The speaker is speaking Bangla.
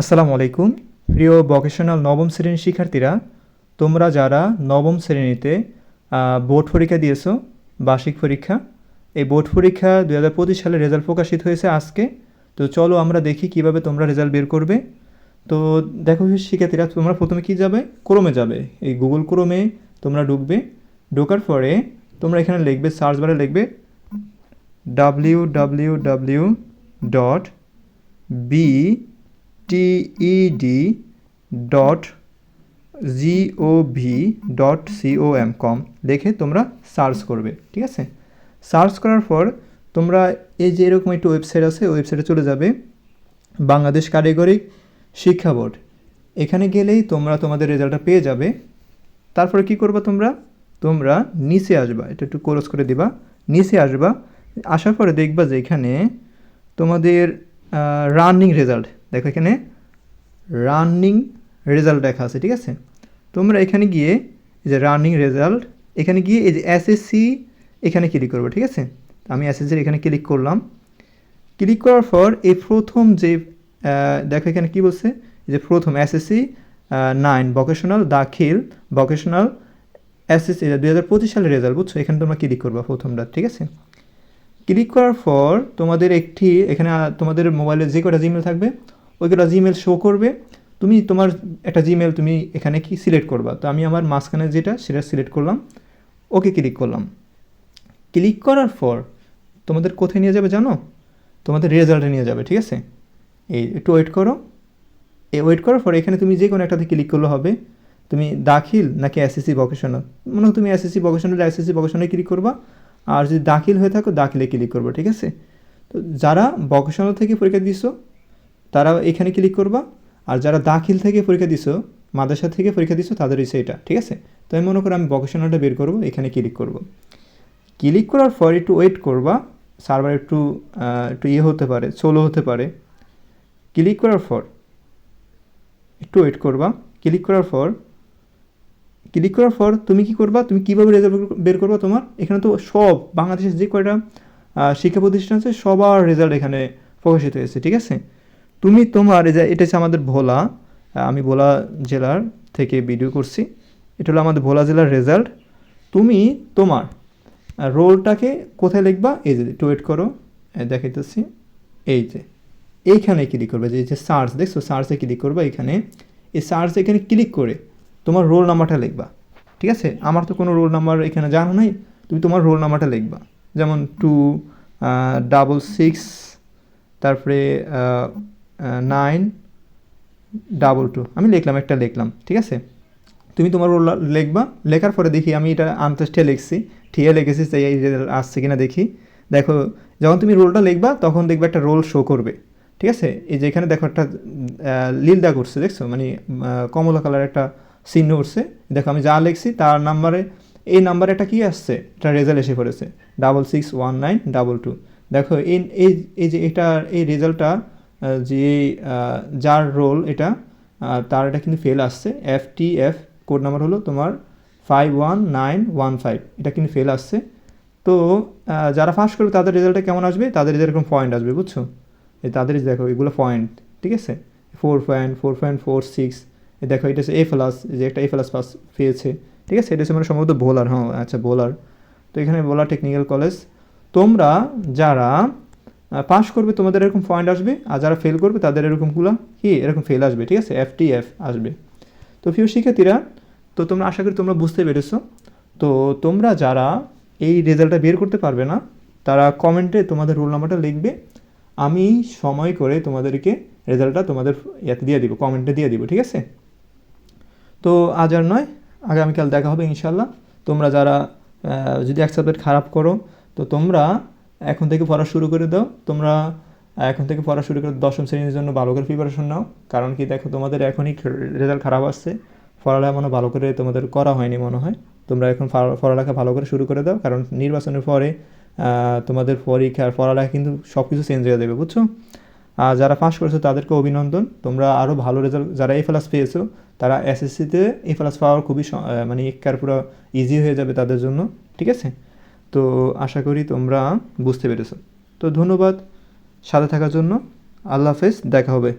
আসসালামু আলাইকুম। প্রিয় ভকেশনাল নবম শ্রেণির শিক্ষার্থীরা, তোমরা যারা নবম শ্রেণীতে বোর্ড পরীক্ষা দিয়েছ, বার্ষিক পরীক্ষা, এই বোর্ড পরীক্ষা দু হাজার পঁচিশ সালে রেজাল্ট প্রকাশিত হয়েছে আজকে। তো চলো আমরা দেখি কীভাবে তোমরা রেজাল্ট বের করবে। তো দেখো শিক্ষার্থীরা, তোমরা প্রথমে কি যাবে? ক্রোমে যাবে। এই গুগল ক্রোমে তোমরা ঢুকবে। ঢোকার পরে তোমরা এখানে লিখবে, সার্চ বারে লিখবে W W W dot B T E D dot G O V dot C O M com দেখে তোমরা সার্চ করবে, ঠিক আছে? সার্চ করার পর তোমরা এই যে এরকম একটি ওয়েবসাইট আছে ওয়েবসাইটে চলে যাবে, বাংলাদেশ কারিগরি শিক্ষা বোর্ড। এখানে গেলেই তোমরা তোমাদের রেজাল্টটা পেয়ে যাবে। তারপরে কি করবা তোমরা? তোমরা নিচে আসবা, এটা একটু ক্লোজ করে দিবা। নিচে আসবা, আসার পরে দেখবা যে এখানে তোমাদের রানিং রেজাল্ট দেখো এখানে রানিং রেজাল্ট দেখা আছে, ঠিক আছে? তোমরা এখানে গিয়ে এই যে রানিং রেজাল্ট, এখানে গিয়ে এই যে এসএসসি এখানে ক্লিক করবে, ঠিক আছে? আমি এসএসসির এখানে ক্লিক করলাম। ক্লিক করার পর এই প্রথম যে দেখো এখানে কি বলছে? যে প্রথম এসএসসি নাইন ভোকেশনাল দাখিল ভোকেশনাল এসএসসি দুই হাজার পঁচিশ সালের রেজাল্ট বুঝছ? এখানে তোমরা ক্লিক করবা প্রথমটা, ঠিক আছে? ক্লিক করার পর তোমাদের একটি, এখানে তোমাদের মোবাইলে যে কটা জিমেল থাকবে ওই কটা জিমেল শো করবে। তুমি তোমার একটা জিমেল তুমি এখানে কি সিলেক্ট করবা। তো আমি আমার মাঝখানে যেটা, সেটা সিলেক্ট করলাম। ওকে ক্লিক করলাম। ক্লিক করার পর তোমাদের কোথায় নিয়ে যাবে জানো? তোমাদের রেজাল্টে নিয়ে যাবে, ঠিক আছে? এই একটু ওয়েট করো। এই ওয়েট করার পর এখানে তুমি যে কোনো একটাতে ক্লিক করলে হবে। তুমি দাখিল নাকি এসএসসি ভোকেশনাল মনে হয় তুমি এসএসসি ভোকেশনাল এসএসসি ভোকেশনালে ক্লিক করবা। আর যদি দাখিল হয়ে থাকো, দাখিলে ক্লিক করবা, ঠিক আছে? তো যারা ভকেশনাল থেকে পরীক্ষা দিছো তারা এখানে ক্লিক করবা, আর যারা দাখিল থেকে পরীক্ষা দিছো, মাদ্রাসা থেকে পরীক্ষা দিছো, তাদের হচ্ছে এটা, ঠিক আছে? তো আমি মনে করো আমি ভোকেশনালটা বের করব, এখানে ক্লিক করব। ক্লিক করার পর একটু ওয়েট করবা সার্ভার একটু একটু ইয়ে হতে পারে সোলো হতে পারে। ক্লিক করার পর, একটু ওয়েট করবা। ক্লিক করার পর ক্লিক করার পর তুমি কি করবা? তুমি কীভাবে রেজাল্ট বের করবা তোমার? এখানে তো সব, বাংলাদেশের যে কয়টা শিক্ষা প্রতিষ্ঠান আছে, সবার রেজাল্ট এখানে প্রকাশিত হয়েছে, ঠিক আছে? তুমি তোমার, এই যে এটা হচ্ছে আমাদের ভোলা আমি ভোলা জেলার থেকে ভিডিও করছি। এটা হলো আমাদের ভোলা জেলার রেজাল্ট তুমি তোমার রোলটাকে কোথায় লিখবা? এই যে, একটু ওয়েট করো। দেখাইতেছি। এই যে, এইখানে ক্লিক করবে। যে, এই যে সার্চ দেখছ? সার্চে ক্লিক করবা এখানে। এই সার্চে এখানে ক্লিক করে তোমার রোল নাম্বারটা লিখবা। ঠিক আছে? আমার তো কোনো রোল নাম্বার এখানে জানো নাই। তুমি তোমার রোল নাম্বারটা লিখবা। যেমন টু ডাবল সিক্স তারপরে নাইন ডাবল টু আমি লিখলাম একটা লিখলাম ঠিক আছে? তুমি তোমার রোল লিখবা লেখার পরে দেখি আমি এটা আন্তষ্ঠে লিখছি। ঠিয়ে লিখেছি তাই এই রেজাল্ট আসছে কিনা দেখি। দেখো যখন তুমি রোলটা লিখবা তখন দেখবে একটা রোল শো করবে ঠিক আছে? এই যে এখানে দেখো একটা আহ, লীল দাগ উঠছে দেখছ? মানে কমলা কালার একটা চিহ্ন উঠছে দেখো আমি যা লিখছি তার নাম্বারে এই নাম্বারে একটা কি আসছে? এটা রেজাল্ট এসে পড়েছে। Double six one nine double two দেখো এই এই যে এটা এই রেজাল্টটা যে যার রোল এটা তার এটা কিন্তু ফেল আসছে। F T F code number হলো তোমার five one nine one five এটা কিন্তু ফেল আসছে। তো যারা ফার্স্ট করবে, তাদের রেজাল্টটা কেমন আসবে? তাদের যেরকম পয়েন্ট আসবে, বুঝছ? তাদের দেখো, এগুলো পয়েন্ট ঠিক আছে? Four point four point four six দেখো, এটা হচ্ছে এ প্লাস যে একটা এ প্লাস পাস পেয়েছে, ঠিক আছে? এটা হচ্ছে মানে সম্ভবত বোলার হ্যাঁ আচ্ছা বোলার তো এখানে বোলার টেকনিক্যাল কলেজ তোমরা যারা পাস করবে, তোমাদের এরকম পয়েন্ট আসবে, আর যারা ফেল করবে, তাদের এরকমগুলো কি এরকম ফেল আসবে, ঠিক আছে? এফ টি এফ আসবে। তো প্রিয় শিক্ষার্থীরা, তো তোমরা আশা করি তোমরা বুঝতে পেরেছ। তো তোমরা যারা এই রেজাল্টটা বের করতে পারবে না, তারা কমেন্টে তোমাদের রোল নাম্বারটা লিখবে। আমি সময় করে তোমাদেরকে রেজাল্টটা তোমাদের ইয়াতে দিয়ে দিব কমেন্টে দিয়ে দিব, ঠিক আছে? তো আজ আর নয়, আগামীকাল দেখা হবে ইনশাল্লাহ তোমরা যারা যদি এক সাবজেক্ট খারাপ করো, তো তোমরা এখন থেকে পড়া শুরু করে দাও। তোমরা এখন থেকে পড়া শুরু করে। দশম শ্রেণির জন্য ভালো করে প্রিপারেশন নাও। কারণ কি, দেখো, তোমাদের এখনই রেজাল্ট খারাপ আসছে। পড়ালেখা মনে ভালো করে তোমাদের করা হয়নি মনে হয়। তোমরা এখন পড়ালেখা ভালো করে শুরু করে দাও। কারণ নির্বাচনের পরে তোমাদের পরীক্ষার পড়ালেখা কিন্তু সব কিছু চেঞ্জ হয়ে যাবে, বুঝছ? আর যারা পাস করেছ, তাদেরকে অভিনন্দন। তোমরা আরও ভালো রেজাল্ট যারা এ প্লাস পেয়েছ, তারা এসএসসিতে এ প্লাস পাওয়ার খুবই মানে একার পুরো ইজি হয়ে যাবে তাদের জন্য। ঠিক আছে? তো আশা করি তোমরা বুঝতে পেরেছ। তো ধন্যবাদ সাথে থাকার জন্য। আল্লাহ হাফেজ, দেখা হবে।